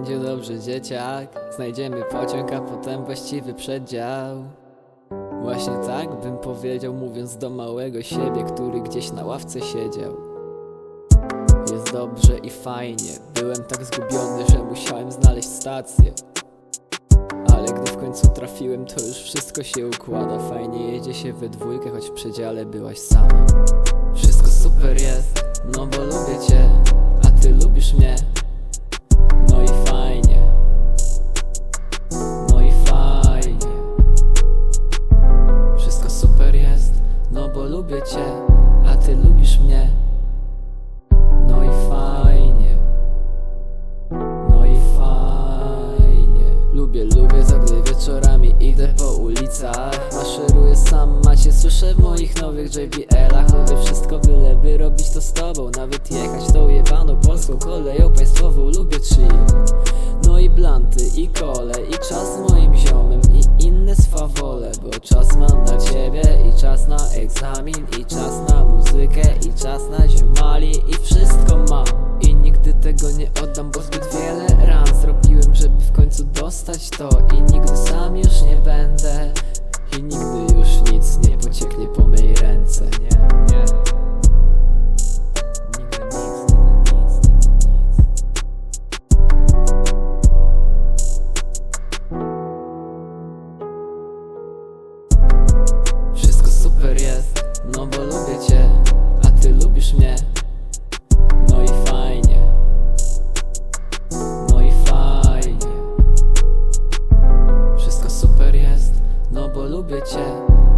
będzie dobrze dzieciak. Znajdziemy pociąg, a potem właściwy przedział Właśnie tak bym powiedział, mówiąc do małego siebie, który gdzieś na ławce siedział. Jest dobrze i fajnie, byłem tak zgubiony, że musiałem znaleźć stację. Ale gdy w końcu trafiłem, to już wszystko się układa. Fajnie jedzie się we dwójkę, choć w przedziale byłaś sama. Wszystko super jest, no ulicach Maszeruję sam, macie słyszę w moich nowych JBL-ach Lubię wszystko byleby robić to z tobą. Nawet jechać tą jebaną polską koleją państwową. Lubię chill No i blanty, i kole, i czas z moim ziomem I inne swawole, bo czas mam na ciebie I czas na egzamin, i czas na muzykę I czas na ziomali, i wszystko mam I jest, no bo lubię cię, a ty lubisz mnie. No i fajnie. No i fajnie. Wszystko super jest, no bo lubię cię,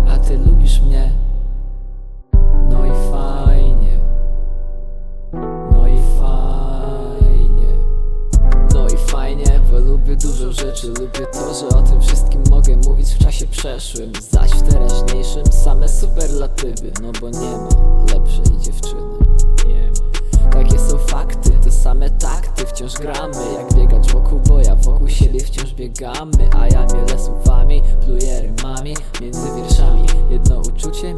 a ty lubisz mnie. No i fajnie. No i fajnie. No i fajnie, bo lubię dużo rzeczy. Lubię to, że o tym wszystkim mogę mówić w czasie przeszłym. Zaś w teraźniejszym same Gramy jak biegacz wokół boja Wokół siebie wciąż biegamy A ja miele słowami, pluję rymami Między wierszami. Jedno uczucie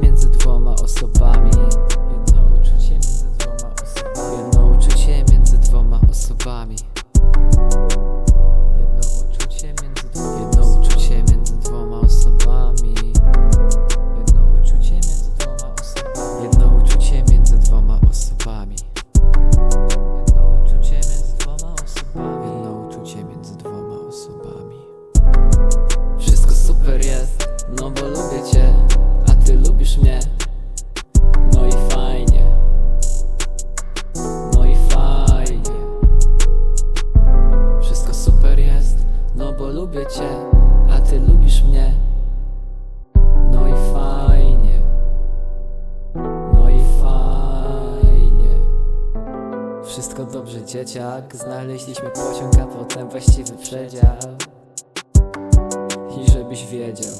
lubię cię, a ty lubisz mnie. No i fajnie. No i fajnie. Wszystko dobrze dzieciak, znaleźliśmy pociąg, a potem właściwy przedział. I żebyś wiedział.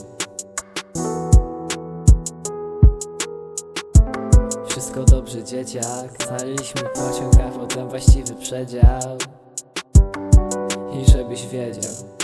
Wszystko dobrze dzieciak, znaleźliśmy pociąg, a potem właściwy przedział. I żebyś wiedział